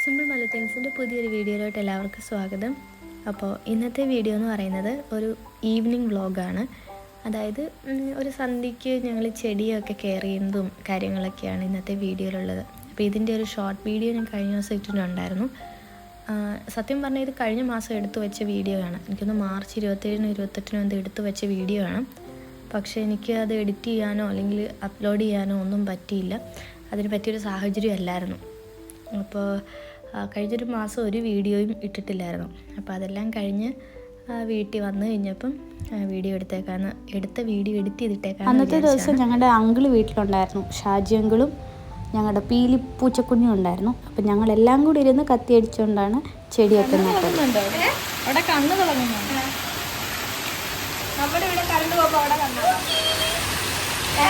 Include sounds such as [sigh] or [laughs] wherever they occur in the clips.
Simple മലത്തിങ്സിന്റെ പുതിയൊരു വീഡിയോയിലോട്ട് എല്ലാവർക്കും സ്വാഗതം. അപ്പോൾ ഇന്നത്തെ വീഡിയോ എന്ന് പറയുന്നത് ഒരു ഈവനിങ് വ്ളോഗാണ്. അതായത് ഒരു സന്ധ്യയ്ക്ക് ഞങ്ങൾ ചെടിയൊക്കെ കെയർ ചെയ്യുന്നതും കാര്യങ്ങളൊക്കെയാണ് ഇന്നത്തെ വീഡിയോയിലുള്ളത്. അപ്പോൾ ഇതിന്റെ ഒരു ഷോർട്ട് വീഡിയോ ഞാൻ കഴിഞ്ഞ ദിവസം ഇട്ടിട്ടുണ്ടായിരുന്നു. സത്യം പറഞ്ഞാൽ ഇത് കഴിഞ്ഞ മാസം എടുത്തു വെച്ച വീഡിയോ ആണ് എനിക്കൊന്ന് മാർച്ച് ഇരുപത്തേഴിനും ഇരുപത്തെട്ടിനും എന്ത് എടുത്തു വെച്ച വീഡിയോ ആണ് പക്ഷേ എനിക്ക് അത് എഡിറ്റ് ചെയ്യാനോ അല്ലെങ്കിൽ അപ്ലോഡ് ചെയ്യാനോ ഒന്നും പറ്റിയില്ല. അതിന് പറ്റിയൊരു സാഹചര്യം അല്ലായിരുന്നു. അപ്പോൾ കഴിഞ്ഞൊരു മാസം ഒരു വീഡിയോയും ഇട്ടിട്ടില്ലായിരുന്നു. അപ്പോൾ അതെല്ലാം കഴിഞ്ഞ് വീട്ടിൽ വന്നു കഴിഞ്ഞപ്പം വീഡിയോ എടുത്തേക്കാന്ന് എടുത്ത വീഡിയോ എഡിറ്റ് ചെയ്തിട്ടേക്കാണ് അന്നത്തെ ദിവസം ഞങ്ങളുടെ അങ്കിൾ വീട്ടിലുണ്ടായിരുന്നു. ഷാജി അങ്കിളും ഞങ്ങളുടെ പീലി പൂച്ചക്കുഞ്ഞും ഉണ്ടായിരുന്നു. അപ്പം ഞങ്ങൾ എല്ലാം കൂടി ഇരുന്ന് കത്തി അടിച്ചുകൊണ്ടാണ് ചെടിയൊക്കെ നട്ടത്. അവിടെ കണ്ണ് തുടങ്ങുന്നുണ്ട്. നമ്മുടെ ഇവിടെ പോകുമ്പോ അവിടെ കണ്ടോ ഏ?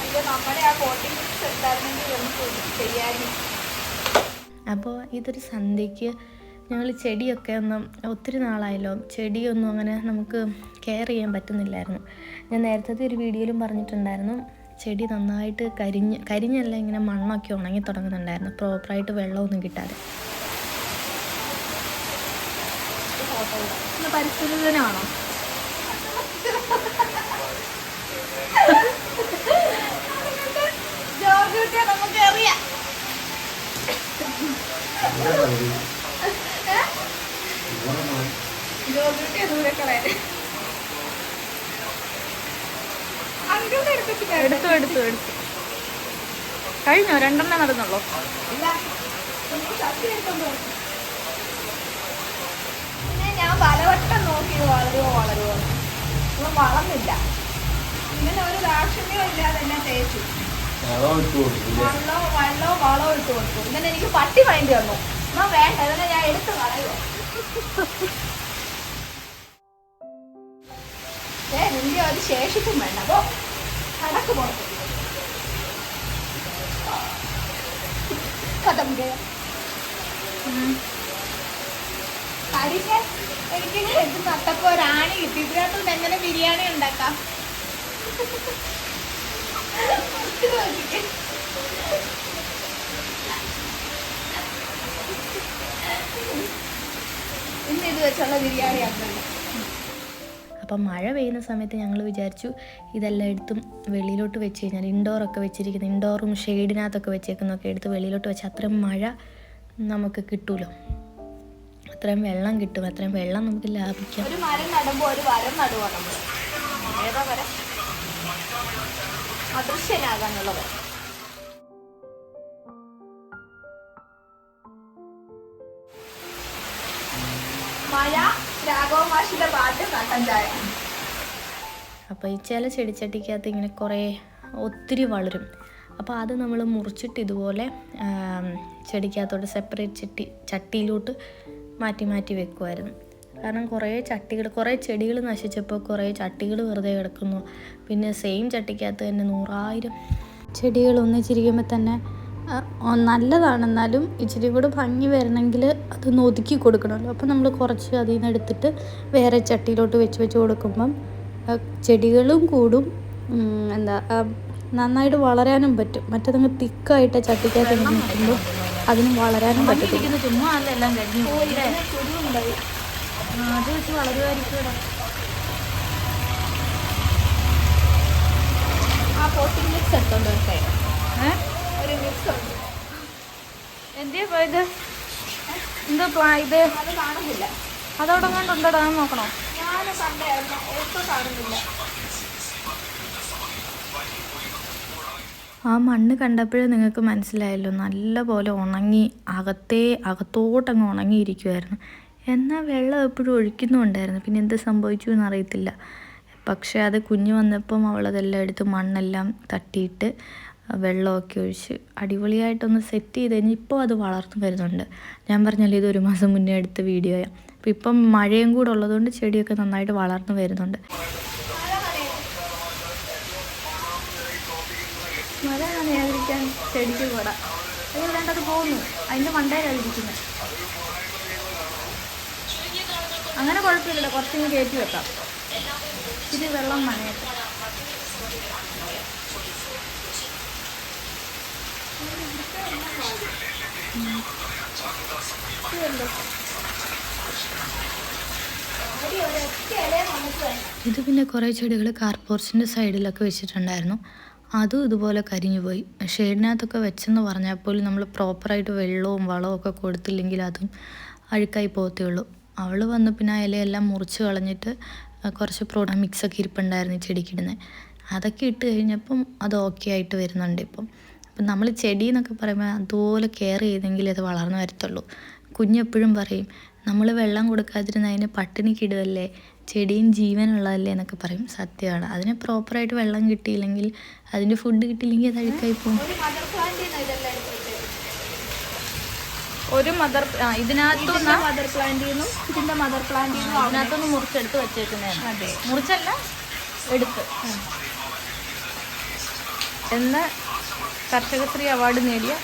അയ്യോ നമ്മുടെ ആ നമുക്ക് ശരിയായിരുന്നു അപ്പോൾ ഇതൊരു സന്ധ്യയ്ക്ക് ഞങ്ങൾ ചെടിയൊക്കെ ഒന്നും ഒത്തിരി നാളായല്ലോ. ചെടിയൊന്നും അങ്ങനെ നമുക്ക് കെയർ ചെയ്യാൻ പറ്റുന്നില്ലായിരുന്നു. ഞാൻ നേരത്തെ ഒരു വീഡിയോയിലും പറഞ്ഞിട്ടുണ്ടായിരുന്നു. ചെടി നന്നായിട്ട് കരിഞ്ഞ് കരിഞ്ഞല്ല ഇങ്ങനെ മണ്ണൊക്കെ ഉണങ്ങി തുടങ്ങുന്നുണ്ടായിരുന്നു. പ്രോപ്പറായിട്ട് വെള്ളമൊന്നും കിട്ടാതെ. പരിസ്ഥിതി ദിനമാണോ? എടുത്തു എടുത്തു എടുത്തു. കഴിഞ്ഞോ? രണ്ടെണ്ണം നടന്നുള്ളൂ. പിന്നെ ഞാൻ പലവട്ടം നോക്കി വളരുമോ വളരുമോ ഒന്നും വളർന്നില്ല. ഇങ്ങനെ ഒരു ദാക്ഷിണ്യം ഇല്ലാതെ തന്നെ തേച്ചു. വെള്ളോ വെള്ളോ വളോ ഇട്ട് കൊടുത്തു. ഇങ്ങനെ എനിക്ക് പട്ടി വാങ്ങി തന്നു വേണ്ട ഇതിനെ ഞാൻ എടുത്തു കളയുമോ ഏ നിന്റെ ഒരു ശേഷിപ്പും വേണ്ട. അപ്പോ കടക്ക് പോകണം കഥം അടിക്കാൻ എനിക്ക് നട്ടപ്പോ ഒരാണി കിട്ടി. ഇതിനകത്തോണ്ട് എങ്ങനെ ബിരിയാണി ഉണ്ടാക്കാം? നോക്കിക്കേ. ഇന്ന് വെച്ചുള്ള ബിരിയാണി അപ്പം മഴ പെയ്യുന്ന സമയത്ത് ഞങ്ങൾ വിചാരിച്ചു ഇതെല്ലാം എടുത്തും വെളിയിലോട്ട് വെച്ച് കഴിഞ്ഞാൽ ഇൻഡോറൊക്കെ വെച്ചിരിക്കുന്ന ഇൻഡോറും ഷെയ്ഡിനകത്തൊക്കെ വെച്ചേക്കുന്നൊക്കെ എടുത്ത് വെളിയിലോട്ട് വെച്ച് അത്രയും മഴ നമുക്ക് കിട്ടുമല്ലോ അത്രയും വെള്ളം കിട്ടും. അത്രയും വെള്ളം നമുക്ക് ലാഭിക്കാം. ഒരു മരം ഒരു വരം നടുവാണ് മഴ അപ്പോൾ ഈ ചില ചെടിച്ചട്ടിക്കകത്ത് ഇങ്ങനെ കുറേ ഒത്തിരി വളരും. അപ്പോൾ അത് നമ്മൾ മുറിച്ചിട്ട് ഇതുപോലെ ചെടിക്കകത്തോട്ട് സെപ്പറേറ്റ് ചട്ടി ചട്ടിയിലോട്ട് മാറ്റി മാറ്റി വെക്കുമായിരുന്നു കാരണം കുറേ ചട്ടികൾ കുറേ ചെടികൾ നശിച്ചപ്പോൾ കുറേ ചട്ടികൾ വെറുതെ കിടക്കുന്നു. പിന്നെ സെയിം ചട്ടിക്കകത്ത് തന്നെ നൂറായിരം ചെടികൾ ഒന്നിച്ചിരിക്കുമ്പോൾ തന്നെ നല്ലതാണെന്നാലും ഇച്ചിരി കൂടെ ഭംഗി വരണമെങ്കിൽ അതൊന്ന് ഒതുക്കി കൊടുക്കണമല്ലോ. അപ്പോൾ നമ്മൾ കുറച്ച് അതിൽ നിന്ന് എടുത്തിട്ട് വേറെ ചട്ടിയിലോട്ട് വെച്ച് വെച്ച് കൊടുക്കുമ്പം ചെടികളും കൂടും. എന്താ നന്നായിട്ട് വളരാനും പറ്റും. മറ്റേതങ്ങ് തിക്കായിട്ട് ചട്ടിക്കകത്ത് നിൽക്കുമ്പോൾ അതിന് വളരാനും പറ്റും ചുമ്മാ എല്ലാം കഴിഞ്ഞു. അത് വെച്ച് വളരുമായിരിക്കും ആ പോട്ടിംഗ് മിക്സ് എടുത്തോണ്ട് വരട്ടെ ഒരു മിക്സ് ഉണ്ട്. എന്തിയാ പോയത്? എന്തോ പ്ലാ- ഇത്? അത് കാണുന്നില്ല. അതവിടെ കണ്ടുണ്ടോ നോക്കണോ? ഞാൻ കണ്ടായിരുന്നു ഒട്ടും കാണുന്നില്ല. ആ മണ്ണ് കണ്ടപ്പോഴേ നിങ്ങൾക്ക് മനസ്സിലായല്ലോ നല്ലപോലെ ഉണങ്ങി അകത്തേ അകത്തോട്ടങ്ങ് ഉണങ്ങിയിരിക്കുമായിരുന്നു എന്നാൽ വെള്ളം എപ്പോഴും ഒഴിക്കുന്നുണ്ടായിരുന്നു പിന്നെ എന്ത് സംഭവിച്ചു എന്നറിയത്തില്ല. പക്ഷേ അത് കുഞ്ഞ് വന്നപ്പം അവളതെല്ലാം എടുത്ത് മണ്ണെല്ലാം തട്ടിയിട്ട് വെള്ളമൊക്കെ ഒഴിച്ച് അടിപൊളിയായിട്ടൊന്ന് സെറ്റ് ചെയ്ത് കഴിഞ്ഞ് ഇപ്പോൾ അത് വളർന്നു വരുന്നുണ്ട്. ഞാൻ പറഞ്ഞല്ലോ ഇത് ഒരു മാസം മുന്നേ എടുത്ത വീഡിയോയാണ് അപ്പം ഇപ്പം മഴയും കൂടെ ഉള്ളതുകൊണ്ട് ചെടിയൊക്കെ നന്നായിട്ട് വളർന്നു വരുന്നുണ്ട്. അത് അങ്ങനെ കുഴപ്പമില്ല കുറച്ചൊന്ന് കയറ്റി വെക്കാം. ഇത് വെള്ളം നനയട്ടെ ഒരു ഒരൊറ്റ ഇലയും നമുക്ക് വേണ്ട ഇത് പിന്നെ കുറേ ചെടികൾ കാർപോർച്ചിന്റെ സൈഡിലൊക്കെ വെച്ചിട്ടുണ്ടായിരുന്നു. അതും ഇതുപോലെ കരിഞ്ഞു പോയി. ഷെയ്ഡിനകത്തൊക്കെ വെച്ചെന്ന് പറഞ്ഞാൽ പോലും നമ്മൾ പ്രോപ്പറായിട്ട് വെള്ളവും വളവും ഒക്കെ കൊടുത്തില്ലെങ്കിൽ അതും അഴുക്കായി പോകത്തേ ഉള്ളൂ. അവൾ വന്ന് പിന്നെ ആ ഇലയെല്ലാം മുറിച്ച് കളഞ്ഞിട്ട് കുറച്ച് പ്രോഡക്റ്റ് മിക്സൊക്കെ ഇരിപ്പുണ്ടായിരുന്നു ചെടിക്കിടുന്നത് അതൊക്കെ ഇട്ട് കഴിഞ്ഞപ്പം അത് ഓക്കെ ആയിട്ട് വരുന്നുണ്ട് ഇപ്പം. അപ്പം നമ്മൾ ചെടി എന്നൊക്കെ പറയുമ്പോൾ അതുപോലെ കെയർ ചെയ്തെങ്കിലേ അത് വളർന്നു വരത്തുള്ളൂ. കുഞ്ഞെപ്പോഴും പറയും നമ്മൾ വെള്ളം കൊടുക്കാതിരുന്ന അതിന് പട്ടിണിക്കിടുകയല്ലേ ചെടിയും ജീവനുള്ളതല്ലേ? എന്നൊക്കെ പറയും. സത്യമാണ്. അതിന് പ്രോപ്പറായിട്ട് വെള്ളം കിട്ടിയില്ലെങ്കിൽ അതിന്റെ ഫുഡ് കിട്ടിയില്ലെങ്കിൽ അത് അഴുക്കായി പോകും. ഒരു മദർ ഇതിനകത്തുനിന്ന് മദർ പ്ലാന്റിൽ നിന്നും ഇതിന്റെ മദർ പ്ലാന്റിൽ നിന്നും അതിനകത്തുനിന്ന് മുറിച്ചെടുത്ത് വെച്ചേക്കുന്നതാണ് അതെ. മുറിച്ചല്ല എടുത്ത്. എന്ന് കർഷകശ്രീ അവാർഡ് നേടിയ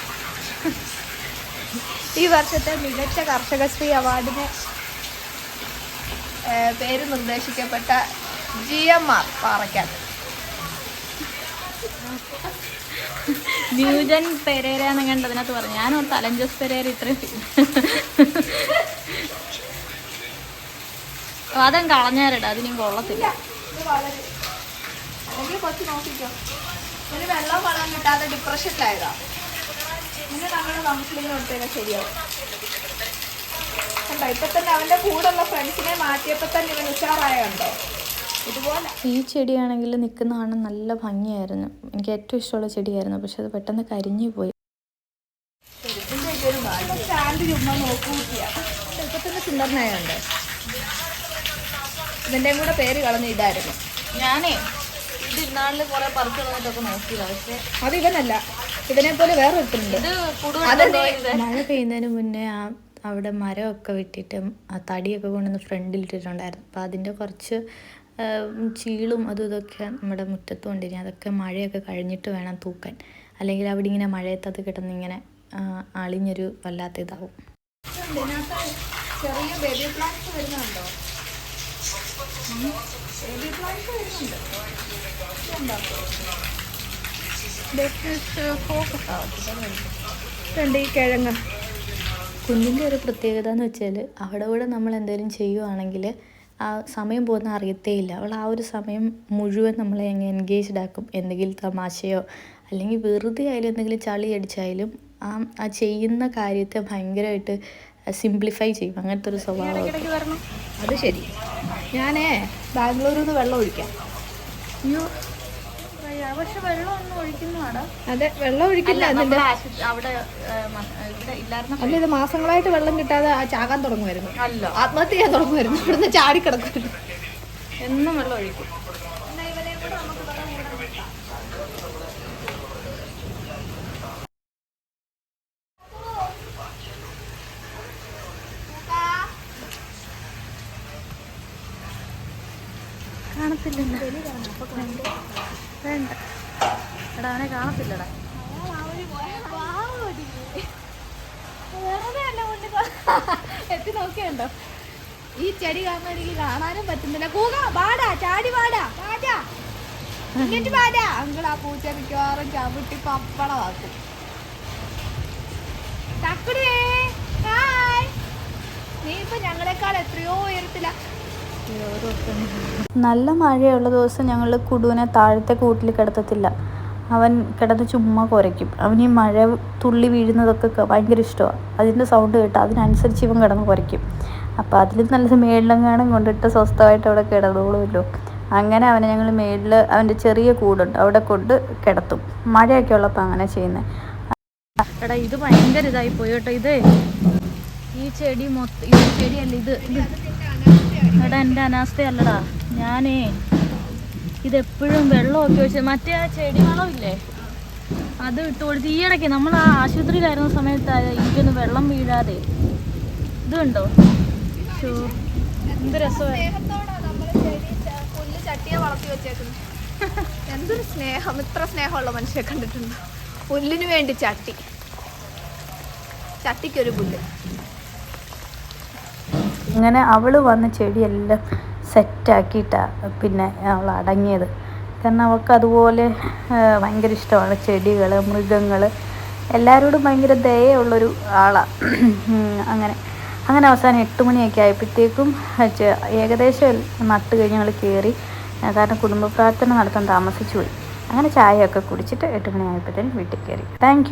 ഈ വർഷത്തെ മികച്ച കർഷകശ്രീ അവാർഡിന് പേര് നിർദ്ദേശിക്കപ്പെട്ട G M R Parakkattu Newjan Perera എന്ന് കണ്ട് അതിനകത്ത് പറഞ്ഞു. ഞാൻ തലഞ്ചസ് പെരേര ഇത്രയും അതും കളഞ്ഞാരടാ അതിനും കൊള്ളത്തില്ല. കൊച്ചു നോക്കിക്കോ. ഒരു വെള്ളം വെള്ളം കിട്ടാതെ ഡിപ്രഷനിലായതാ ഇനി നമ്മൾ കൗൺസിലിംഗ് കൊടുത്തതിനാൽ ശരിയാവും. കണ്ടോ ഇപ്പൊ തന്നെ അവന്റെ കൂടെയുള്ള ഫ്രണ്ട്സിനെ മാറ്റിയപ്പോ തന്നെ ഇവൻ ഉഷാറായുണ്ടോ? ഇതുപോലെ. ഈ ചെടിയാണെങ്കിൽ നിൽക്കുന്ന കാണാൻ നല്ല ഭംഗിയായിരുന്നു. എനിക്ക് ഏറ്റവും ഇഷ്ടമുള്ള ചെടിയായിരുന്നു. പക്ഷെ അത് പെട്ടെന്ന് കരിഞ്ഞു പോയി. സുന്ദരനായുണ്ട്? ഇതിന്റെയും കൂടെ പേര് കളഞ്ഞ ഇതായിരുന്നു. ഞാനേ കുറെ പറിച്ചു കളഞ്ഞിട്ടൊക്കെ പക്ഷെ അത് ഇവനല്ല. ഇവനെ പോലെ വേറെ മഴ പെയ്യുന്നതിന് മുന്നേ ആ അവിടെ മരമൊക്കെ വെട്ടിയിട്ട് ആ തടിയൊക്കെ കൊണ്ടുവന്ന് ഫ്രണ്ടിലിട്ടിട്ടുണ്ടായിരുന്നു. അപ്പോൾ അതിന്റെ കുറച്ച് ചീളും അതും ഇതൊക്കെ നമ്മുടെ മുറ്റത്ത് കൊണ്ടിരിക്കും അതൊക്കെ മഴയൊക്കെ കഴിഞ്ഞിട്ട് വേണം തൂക്കാൻ. അല്ലെങ്കിൽ അവിടെ ഇങ്ങനെ മഴയത്ത് അത് കിടന്ന് ഇങ്ങനെ അളിഞ്ഞൊരു വല്ലാത്ത ഇതാവും. ചെറിയ ബേബി പ്ലാന്റ്സ് വരുന്നുണ്ടോ? ഇതുണ്ട് ഈ കിഴങ്ങ്. കുഞ്ഞിന്റെ ഒരു പ്രത്യേകത എന്ന് വെച്ചാൽ അവിടെ ഇവിടെ നമ്മൾ എന്തെങ്കിലും ചെയ്യുവാണെങ്കിൽ ആ സമയം പോകുന്ന അറിയത്തേയില്ല അവൾ ആ ഒരു സമയം മുഴുവൻ നമ്മളെ എങ്ങനെ എൻഗേജ്ഡ് ആക്കും. എന്തെങ്കിലും തമാശയോ അല്ലെങ്കിൽ വെറുതെ ആയാലും എന്തെങ്കിലും ചളി അടിച്ചായാലും ആ ആ ചെയ്യുന്ന കാര്യത്തെ ഭയങ്കരമായിട്ട് സിംപ്ലിഫൈ ചെയ്യും. അങ്ങനത്തെ ഒരു സ്വഭാവം അത് ശരി. ഞാനേ ബാംഗ്ലൂരിൽ നിന്ന് വെള്ളം ഒഴിക്കാം. അയ്യോ പക്ഷെ അതെ വെള്ളം ഒഴിക്കില്ല അല്ല ഇത് മാസങ്ങളായിട്ട് വെള്ളം കിട്ടാതെ ആ ചാകാൻ തുടങ്ങുമായിരുന്നു. ആത്മഹത്യ ചെയ്യാൻ തുടങ്ങുമായിരുന്നു. ഇവിടുന്ന് ചാടിക്കിടക്കുമായിരുന്നു. എന്നും വെള്ളം ഒഴിക്കും. കാണത്തില്ലല്ലോ. വേണ്ട. എടാ അവനെ കാണത്തില്ലടാ. എത്തി നോക്കിയുണ്ടോ? ഈ ചെടി കാരണം എനിക്ക് കാണാനും പറ്റുന്നില്ല. കൂക പാടാ ചാടി പാടാ പാടാ എന്നിട്ട് പാടാ അങ്കിൾ ആ പൂച്ച മിക്കവാറും ചവിട്ടി പപ്പളമാക്കും തക്കുടിയേ ഹായ്. നീ ഇപ്പൊ ഞങ്ങളെക്കാൾ എത്രയോ ഉയരത്തില. നല്ല മഴയുള്ള ദിവസം ഞങ്ങൾ കുടുവിനെ താഴത്തെ കൂട്ടിൽ കിടത്തത്തില്ല. അവൻ കിടന്ന് ചുമ്മാ കുരയ്ക്കും. അവന് ഈ മഴ തുള്ളി വീഴുന്നതൊക്കെ ഭയങ്കര ഇഷ്ടമാണ് അതിന്റെ സൗണ്ട് കേട്ട് അതിനനുസരിച്ച് ഇവൻ കിടന്ന് കുരയ്ക്കും. അപ്പോൾ അതിൽ നല്ലത് മേളിലെങ്ങാനും കൊണ്ടിട്ട് സ്വസ്ഥമായിട്ട് അവിടെ കിടന്നോളുമല്ലോ. അങ്ങനെ അവനെ ഞങ്ങൾ മേളിൽ അവന്റെ ചെറിയ കൂടുണ്ട് അവിടെ കൊണ്ട് കിടത്തും. മഴയൊക്കെ ഉള്ളപ്പോൾ അങ്ങനെ ചെയ്യുന്നത് എടാ ഇത് ഭയങ്കര ഇതായി പോയി കേട്ടോ ഇത്. ഈ ചെടി മൊത്തം ഈ ചെടിയല്ല ഇത് എടാ എന്റെ അനാസ്ഥയല്ലടാ. ഞാനേ ഇതെപ്പോഴും വെള്ളമൊക്കെ ഒഴിച്ച് മറ്റേ ആ ചെടി വളമില്ലേ? അത് ഇട്ട് കൊടുത്ത് ഈ ഇടയ്ക്ക് നമ്മൾ ആ ആശുപത്രിയിലായിരുന്ന സമയത്ത് എനിക്കൊന്ന് വെള്ളം വീഴാതെ. ഇതുണ്ടോ? എന്ത് രസമാണ് [laughs] എന്തൊരു സ്നേഹം. ഇത്ര സ്നേഹമുള്ള മനുഷ്യരെ കണ്ടിട്ടുണ്ട്. പുല്ലിന് വേണ്ടി ചട്ടി. ചട്ടിക്കൊരു പുല്ല്. അങ്ങനെ അവൾ വന്ന് ചെടിയെല്ലാം സെറ്റാക്കിയിട്ടാണ് പിന്നെ അവൾ അടങ്ങിയത്. കാരണം അവൾക്ക് അതുപോലെ ഭയങ്കര ഇഷ്ടമാണ് ചെടികൾ മൃഗങ്ങൾ എല്ലാവരോടും ഭയങ്കര ദയുള്ളൊരു ആളാണ് അങ്ങനെ. അങ്ങനെ അവസാനം എട്ട് മണിയൊക്കെ ആയപ്പോഴത്തേക്കും ഏകദേശം നട്ട് കഴിഞ്ഞ് ഞങ്ങൾ കയറി കാരണം കുടുംബ പ്രാർത്ഥന നടത്താൻ താമസിച്ചു പോയി. അങ്ങനെ ചായയൊക്കെ കുടിച്ചിട്ട് എട്ട് മണി ആയപ്പോഴത്തേനും വീട്ടിൽ കയറി താങ്ക്